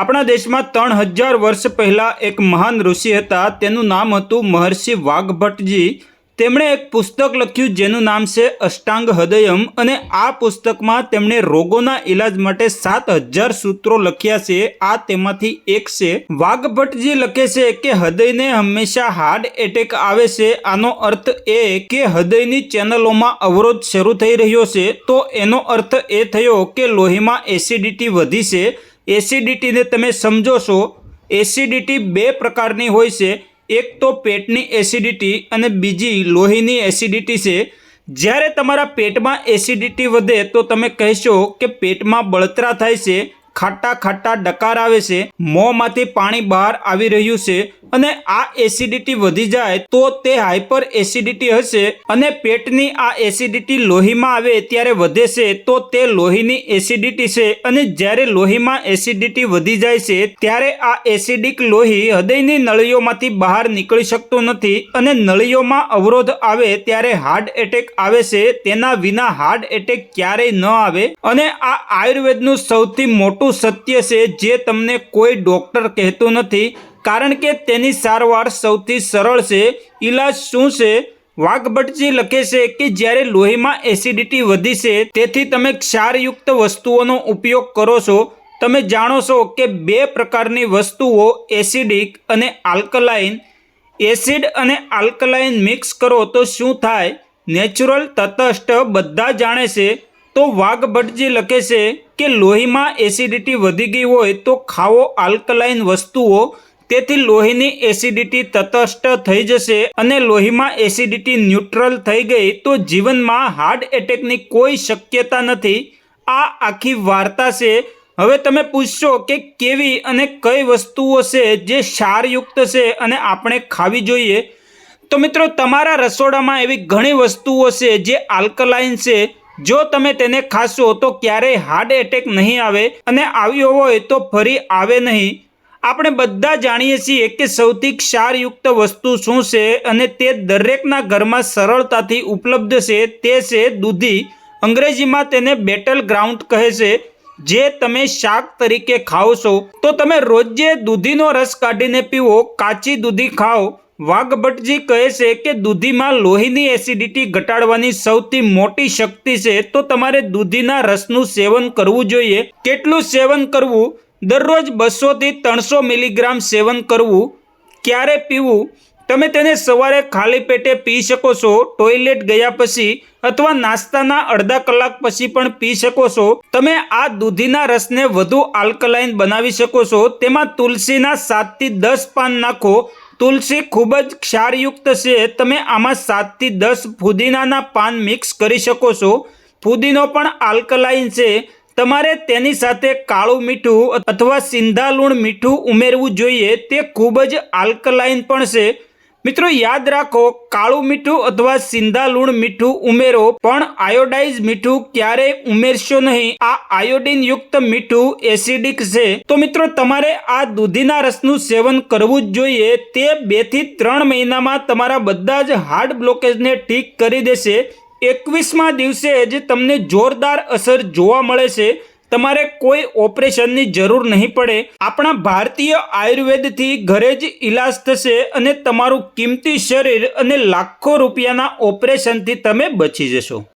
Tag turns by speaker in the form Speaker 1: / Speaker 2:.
Speaker 1: આપણા દેશમાં ત્રણ હજાર વર્ષ પહેલાં એક મહાન ઋષિ હતા. તેનું નામ હતું મહર્ષિ વાઘભટ્ટજી. તેમણે એક પુસ્તક લખ્યું જેનું નામ છે અષ્ટાંગ હૃદયમ અને આ પુસ્તકમાં તેમણે રોગોના ઈલાજ માટે સાત હજાર સૂત્રો લખ્યા છે. આ તેમાંથી એક છે, વાઘભટ્ટજી લખે છે કે હૃદયને હંમેશા હાર્ટ એટેક આવે છે. આનો અર્થ એ કે હૃદયની ચેનલોમાં અવરોધ શરૂ થઈ રહ્યો છે. તો એનો અર્થ એ થયો કે લોહીમાં એસિડિટી વધી છે. એસિડિટીને તમે સમજો છો, એસિડિટી બે પ્રકારની હોય છે. એક તો પેટની એસિડિટી અને બીજી લોહીની એસિડિટી છે. જ્યારે તમારા પેટમાં એસિડિટી વધે તો તમે કહેશો કે પેટમાં બળતરા થાય છે. ખાટા ખાટા ડકાર આવે છે, મોંમાંથી પાણી બહાર આવી રહ્યું છે અને આ એસિડિટી વધી જાય તો તે હાઇપર એસિડિટી હશે અને પેટની આ એસિડિટી લોહીમાં આવે ત્યારે વધે છે તો તે લોહીની એસિડિટી છે અને જ્યારે લોહીમાં એસિડિટી વધી જાય છે ત્યારે આ એસિડિક લોહી હૃદયની નળીઓમાંથી બહાર નીકળી શકતું નથી અને નળીઓમાં અવરોધ આવે ત્યારે હાર્ટ એટેક આવે છે, તેના વિના હાર્ટ એટેક ક્યારેય ન આવે અને આ આયુર્વેદનું સૌથી મોટું સત્ય છે જે તમને કોઈ ડોક્ટર કહેતું નથી, કારણ કે તેની સારવાર સૌથી સરળ છે. ઈલાજ શું છે? વાઘભટ્ટજી લખે છે કે જ્યારે લોહીમાં એસિડિટી વધી છે, તેથી તમે ક્ષારયુક્ત વસ્તુઓનો ઉપયોગ કરો છો. તમે જાણો છો કે બે પ્રકારની વસ્તુઓ એસિડિક અને આલ્કલાઇન. એસિડ અને આલ્કલાઇન મિક્સ કરો તો શું થાય? નેચરલ તટસ્થ બધા જાણે છે. તો વાઘભટ્ટજી લખે છે કે લોહીમાં એસિડિટી વધી ગઈ હોય તો ખાવો આલ્કલાઇન વસ્તુઓ. તેથી લોહીની એસિડિટી તટસ્થ થઈ જશે અને લોહીમાં એસિડિટી ન્યુટ્રલ થઈ ગઈ તો જીવનમાં હાર્ટ એટેકની કોઈ શક્યતા નથી. આ આખી વાર્તા છે. હવે તમે પૂછશો કે કેવી અને કઈ વસ્તુઓ છે જે ક્ષારયુક્ત છે અને આપણે ખાવી જોઈએ? તો મિત્રો, તમારા રસોડામાં એવી ઘણી વસ્તુઓ છે જે આલ્કલાઇન છે. જો તમે તેને ખાશો તો ક્યારેય હાર્ટ એટેક નહીં આવે અને આવ્યો હોય તો ફરી આવે નહીં. આપણે બધા જાણીએ છીએ કે સૌથી ક્ષારયુક્ત વસ્તુ શું છે અને તે દરેકના ઘરમાં સરળતાથી ઉપલબ્ધ છે, તે છે દૂધી. અંગ્રેજીમાં તેને બેટલ ગ્રાઉન્ડ કહે છે, જે તમે શાક તરીકે ખાઓ છો. તો તમે રોજે દૂધીનો રસ કાઢીને પીવો, કાચી દૂધી ખાઓ. વાઘભટ્ટજી કહે છે કે દૂધીમાં લોહીની એસિડિટી ઘટાડવાની સૌથી મોટી શક્તિ છે, તો તમારે દૂધીના રસનું સેવન કરવું જોઈએ. કેટલું સેવન કરવું? દરરોજ બસોથી ત્રણસો મિલીગ્રામ સેવન કરવું. ક્યારે પીવું? તમે તેને સવારે ખાલી પેટે પી શકો છો, ટોયલેટ ગયા પછી અથવા નાસ્તાના અડધા કલાક પછી પણ પી શકો છો. તમે આ દૂધીના રસને વધુ આલ્કલાઇન બનાવી શકો છો. તેમાં તુલસીના સાતથી દસ પાન નાખો. તુલસી ખૂબ જ ક્ષારયુક્ત છે. તમે આમાં સાતથી દસ ફુદીનાના પાન મિક્સ કરી શકો છો. ફુદીનો પણ આલ્કલાઇન છે. તમારે તેની સાથે કાળું મીઠું અથવા સિંધા લૂણ મીઠું ઉમેરવું જોઈએ. તે ખૂબ જ આલ્કલાઇન પણ છે. મિત્રો યાદ રાખો, કાળું મીઠું અથવા સિંધા લૂણ મીઠું ઉમેરો, પણ આયોડાઇઝ મીઠું ક્યારેય ઉમેરશો નહીં. આ આયોડિન યુક્ત મીઠું એસિડિક છે. તો મિત્રો તમારે આ દૂધીના રસનું સેવન કરવું જ જોઈએ. તે બેથી ત્રણ મહિનામાં તમારા બધા જ હાર્ટ બ્લોકેજને ઠીક કરી દેશે. એકવીસમાં દિવસે જ તમને જોરદાર અસર જોવા મળે છે. તમારે કોઈ ઓપરેશનની જરૂર નહીં પડે. આપણા ભારતીય આયુર્વેદથી ઘરે જ ઈલાજ થશે અને તમારું કિંમતી શરીર અને લાખો રૂપિયાના ઓપરેશનથી તમે બચી જશો.